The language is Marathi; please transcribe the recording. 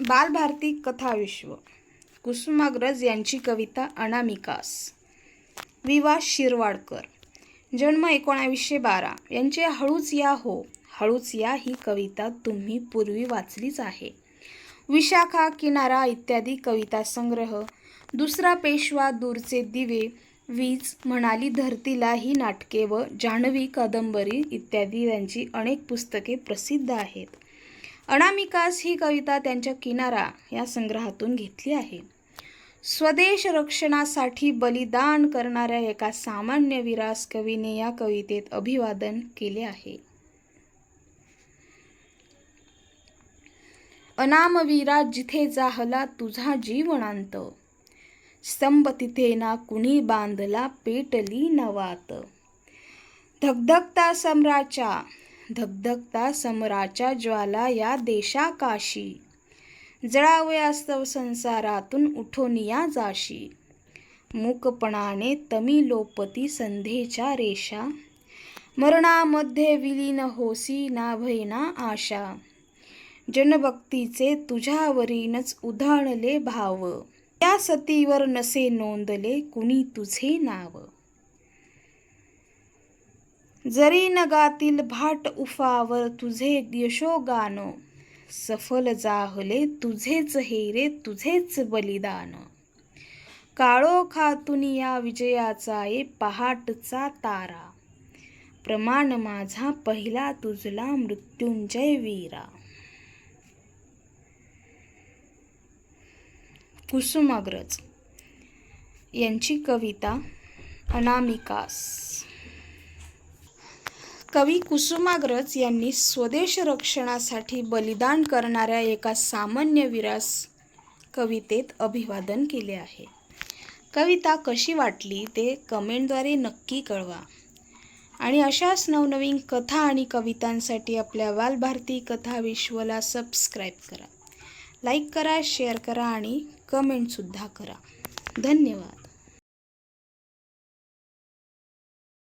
बालभारती कथाविश्व कुसुमाग्रज यांची कविता अनामिकास. विवा शिरवाडकर. जन्म एकोणावीसशे बारा. यांचे हळूच या हो हळूच या ही कविता तुम्ही पूर्वी वाचलीच आहे. विशाखा किनारा इत्यादी कविता संग्रह. दुसरा पेशवा दूरचे दिवे. वीज म्हणाली धरतीला ही नाटके व जान्हवी कादंबरी इत्यादी यांची अनेक पुस्तके प्रसिद्ध आहेत. अनामिकास ही कविता त्यांच्या किनारा या संग्रहातून घेतली आहे. स्वदेश रक्षणासाठी बलिदान करणाऱ्या एका सामान्य विरास कवीने या कवितेत अभिवादन केले आहे. अनामवीरा जिथे जाहला तुझा जीवनांत स्तंभ तिथे ना कुणी बांधला पेटली नवात. धगधगता सम्राच्या धगधगता समराच्या ज्वाला या देशाकाशी. जळावे अस्तव संसारातून उठून या जाशी. मूकपणाने तमी लोपती संधेच्या रेषा. मरणामध्ये विलीन होसी ना भयना आशा. जनभक्तीचे तुझ्यावरीनच उधाणले भाव. या सतीवर नसे नोंदले कुणी तुझे नाव? जरी नगातील भाट उफावर तुझे यशोगान सफल जाहले तुझेच हेरे तुझेच बलिदान. काळोखातून या विजयाचा ए पहाटचा तारा प्रमाण माझा पहिला तुझला मृत्युंजय वीरा. कुसुमाग्रज यांची कविता अनामिकास. कवी कुसुमाग्रज यांनी स्वदेश रक्षणासाठी बलिदान करणाऱ्या एका सामान्य विरास कवितेत अभिवादन केले आहे. कविता कशी वाटली ते कमेंटद्वारे नक्की कळवा. आणि अशाच नवनवीन कथा आणि कवितांसाठी आपल्या वालभारती कथा विश्वला सबस्क्राईब करा. लाईक करा शेअर करा आणि कमेंटसुद्धा करा. धन्यवाद.